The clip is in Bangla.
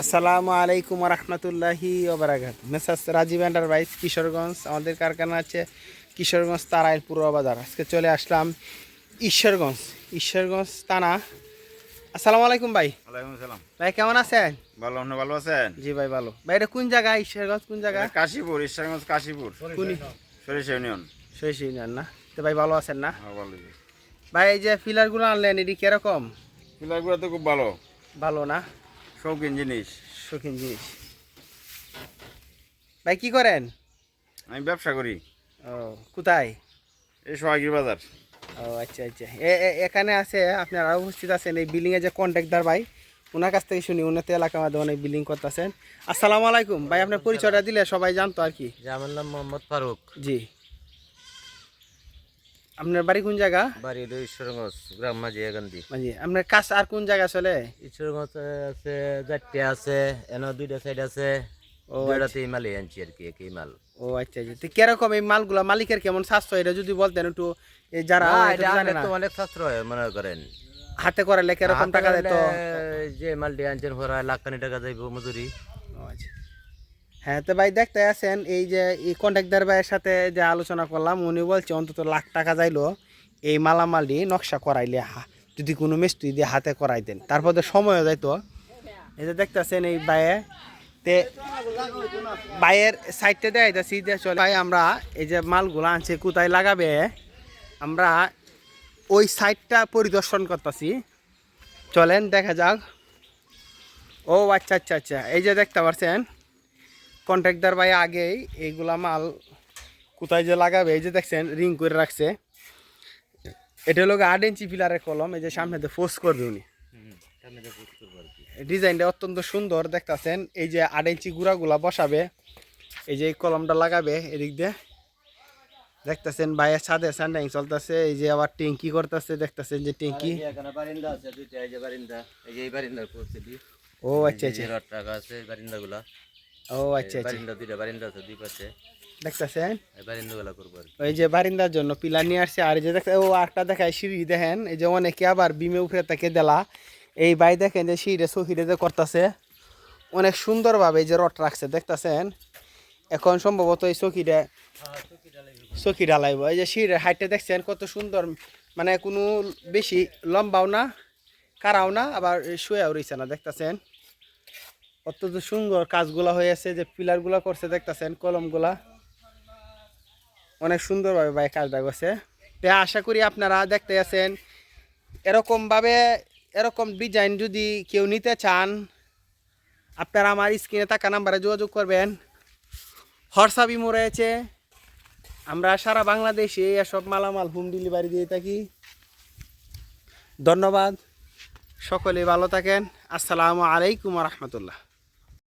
আসসালামু আলাইকুম রহমতুল্লাহি ওবরাকাত। Messrs Rajib enterprise Kishoreganj. আমাদের কারখানা আছে কিশোরগঞ্জ তারাইল পূর্ব বাজার। আজকে চলে আসলাম ঈশ্বরগঞ্জ। ঈশ্বরগঞ্জ থানা। আসসালামু আলাইকুম ভাই। ওয়ালাইকুম সালাম ভাই কেমন আছেন? ভালো আপনি ভালো আছেন? জি ভাই ভালো। ভাই এটা কোন জায়গা? ঈশ্বরগঞ্জ কোন জায়গা? কাশীপুর ঈশ্বরগঞ্জ কাশীপুর। কোন? সরিষা ইউনিয়ন। সহিস ইউনিয়ন না? তো ভাই ভালো আছেন না? হ্যাঁ ভালো ভাই এই যে ফিলারগুলো আনলেন এটি কীরকম? পিলারগুলো তো খুব ভালো। ভালো না? শৌখিন জিনিস। শৌখিন জিনিস। ভাই কি করেন? আমি ব্যবসা করি। ও কোথায়? এই সোহাগির বাজার। ও আচ্ছা আচ্ছা। এ- এ- এখানে আছে আপনারা উপস্থিত আছেন এই বিল্ডিং এর যে কন্ট্রাক্টর ভাই ওনার কাছ থেকে শুনি উন্নত এলাকার মধ্যে অনেক বিল্ডিং করতেছেন। আসসালামু আলাইকুম। ভাই আপনার পরিচয়টা দিলে সবাই জানতো আর কি। আমার নাম মোহাম্মদ ফারুক। জি। আপনার বাড়ি কোন জায়গা? বাড়ি হলো ঈশ্বরগঞ্জ গ্রাম মাঝি গান্ধী। মানে আপনার কাজ আর কোন জায়গা চলে? ঈশ্বরগঞ্জ আছে চারটে আছে এনে দুইটা সাইড আছে ও দুইটাতেই মালি আনছি আর কি একই মাল। ও আচ্ছা আচ্ছা। তো কীরকম এই মালগুলা মালিকের কেমন স্বাস্থ্য? এটা যদি বলতেন একটু এই যারা এটা জানে না, তো অনেক সাশ্রয় মনে করেন। হাতে করালে কীরকম টাকা দেয় তো? যে মালটি আনছেন পরে লাখ টাকা যাইব মজুরি। আচ্ছা। হ্যাঁ তো ভাই দেখতে আছেন, এই যে এই কন্ট্রাক্টর ভাইয়ের সাথে যে আলোচনা করলাম, উনি বলছে, অন্তত লাখ টাকা যাইলো এই মালামালি নকশা করাইলে যদি কোনো মিস্ত্রি দিয়ে হাতে করাই দেন। তারপর তো সময়ও যাইতো। এই যে দেখতেছেন এই বাইয়ে তে বাইয়ের সাইডটা দেয় যাচ্ছি যে চলে, ভাই আমরা এই যে মালগুলো আনছে, কোথায় লাগাবে? আমরা ওই সাইডটা পরিদর্শন করতেছি। চলেন, দেখা যাক। ও আচ্ছা আচ্ছা আচ্ছা এই যে দেখতে পাচ্ছেন কন্ট্রাক্টর ভাই আগেই এইগুলা মাল কোথায় যে লাগাবে এই যে দেখছেন রিং করে রাখছে। এটা হলো আট ইঞ্চি পিলারের কলম এই যে সামনে ফোর্স করবে উনি। ডিজাইনটা অত্যন্ত সুন্দর দেখতাছেন। এই যে আট ইঞ্চি গুড়াগুলা বসাবে এই যে কলমটা লাগাবে এদিক দিয়ে। দেখতেছেন বাইরের ছাদে স্যান্ডাইং চলতেছে এই যে আবার ট্যাঙ্কি করতেছে দেখতেছেন যে ট্যাঙ্কি। ও আচ্ছা আচ্ছা। আছে বারিন্দা গুলা ও আচ্ছা আচ্ছা। বারিন্দা দুইটা বারিন্দা আছে দুই পাশে। দেখতেছেন? এই করব ওই যে বারিন্দার জন্য পিলার নিয়ে আসছে আর যে দেখতে ও একটা দেখায় সিঁড়ি দেখেন এই যে অনেকে আবার বিমে উপরে থেকে দেলা। এই বাই দেখেন যে সিঁড়ে সহিরে যে করতেছে অনেক সুন্দরভাবে যে রড রাখছে দেখতেছেন? এখন সম্ভবত এই চকিটা চকি ঢালাইব এই যে সিঁড়ের হাইটটা দেখছেন কত সুন্দর মানে কোনো বেশি লম্বাও না কারাও না আবার শুয়েও রয়েছে না দেখতেছেন? অত্যন্ত সুন্দর কাজগুলা হয়েছে যে পিলারগুলা করছে, দেখতেছেন, কলমগুলা। অনেক সুন্দরভাবে ভাই কাজটা করছে। তো আশা করি আপনারা দেখতে আছেন, এরকমভাবে এরকম ডিজাইন যদি কেউ নিতে চান, আপনারা আমার স্ক্রিনে থাকা নাম্বারে যোগাযোগ করবেন। হোয়াটসঅ্যাপ ইমো রয়েছে। আমরা সারা বাংলাদেশে এসব মালামাল হোম ডেলিভারি দিয়ে থাকি। ধন্যবাদ। সকলে ভালো থাকেন। আসসালামু আলাইকুম রহমতুল্লাহ।